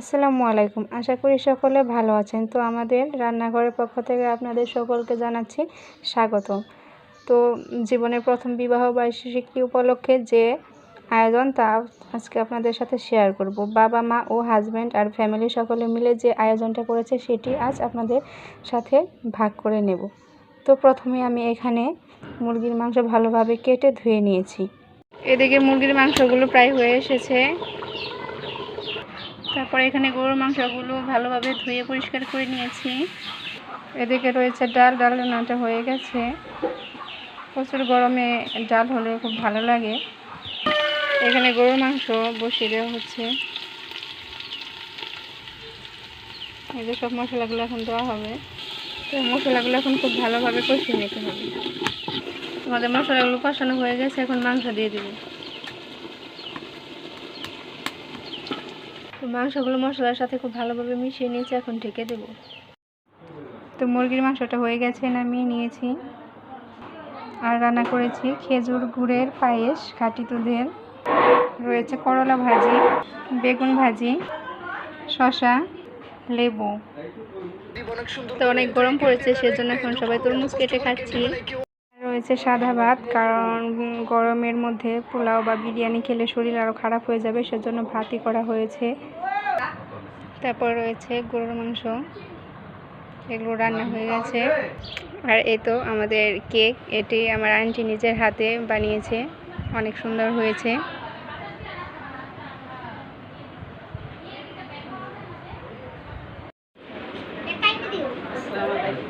আসসালামু আলাইকুম। আশা করি সকলে ভালো আছেন। তো আমাদের রান্নাঘরের পক্ষ থেকে আপনাদের সকলকে জানাচ্ছি স্বাগত। তো জীবনের প্রথম বিবাহ বার্ষিকী উপলক্ষে যে আয়োজন তা আজকে আপনাদের সাথে শেয়ার করব। বাবা, মা ও হাজব্যান্ড আর ফ্যামিলি সকলে মিলে যে আয়োজনটা করেছে সেটি আজ আপনাদের সাথে ভাগ করে নেব। তো প্রথমে আমি এখানে মুরগির মাংস ভালোভাবে কেটে ধুয়ে নিয়েছি। এদিকে মুরগির মাংসগুলো প্রায় হয়ে এসেছে। তারপরে এখানে গরুর মাংসগুলো ভালোভাবে ধুয়ে পরিষ্কার করে নিয়েছি। এদিকে রয়েছে ডাল ডাল রান্নাটা হয়ে গেছে। প্রচুর গরমে ডাল হলে খুব ভালো লাগে। এখানে গরুর মাংস বসিয়ে দেওয়া হচ্ছে। এই যে সব মশলাগুলো এখন দেওয়া হবে। তো মশলাগুলো এখন খুব ভালোভাবে কষিয়ে নিতে হবে। আমাদের মশলাগুলো কষানো হয়ে গেছে, এখন মাংস দিয়ে দিব। তো মাংসগুলো মশলার সাথে খুব ভালোভাবে মিশিয়ে নিয়েছি এখন ঢেকে দেব। তো মুরগির মাংসটা হয়ে গেছে নামিয়ে নিয়েছি। আর রান্না করেছি খেজুর গুড়ের পায়েস খাঁটি দুধের। রয়েছে করলা ভাজি বেগুন ভাজি শসা লেবু। তো অনেক গরম পড়েছে সেজন্য এখন সবাই তরমুজ কেটে খাচ্ছি। রয়েছে সাদা ভাত, কারণ গরমের মধ্যে পোলাও বা বিরিয়ানি খেলে শরীর আরও খারাপ হয়ে যাবে, সেজন্য ভাতই করা হয়েছে। তারপর রয়েছে গরুর মাংস। এগুলো রান্না হয়ে গেছে। আর এ তো আমাদের কেক, এটি আমার আন্টি নিজের হাতে বানিয়েছে। অনেক সুন্দর হয়েছে।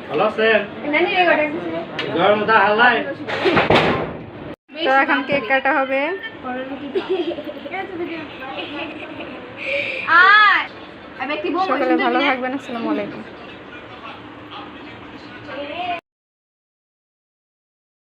ভালো আছেন? গরম দা হাল্লাই তো এখন কেক কাটা হবে। সকালে ভালো থাকবেন আসসালামু আলাইকুম।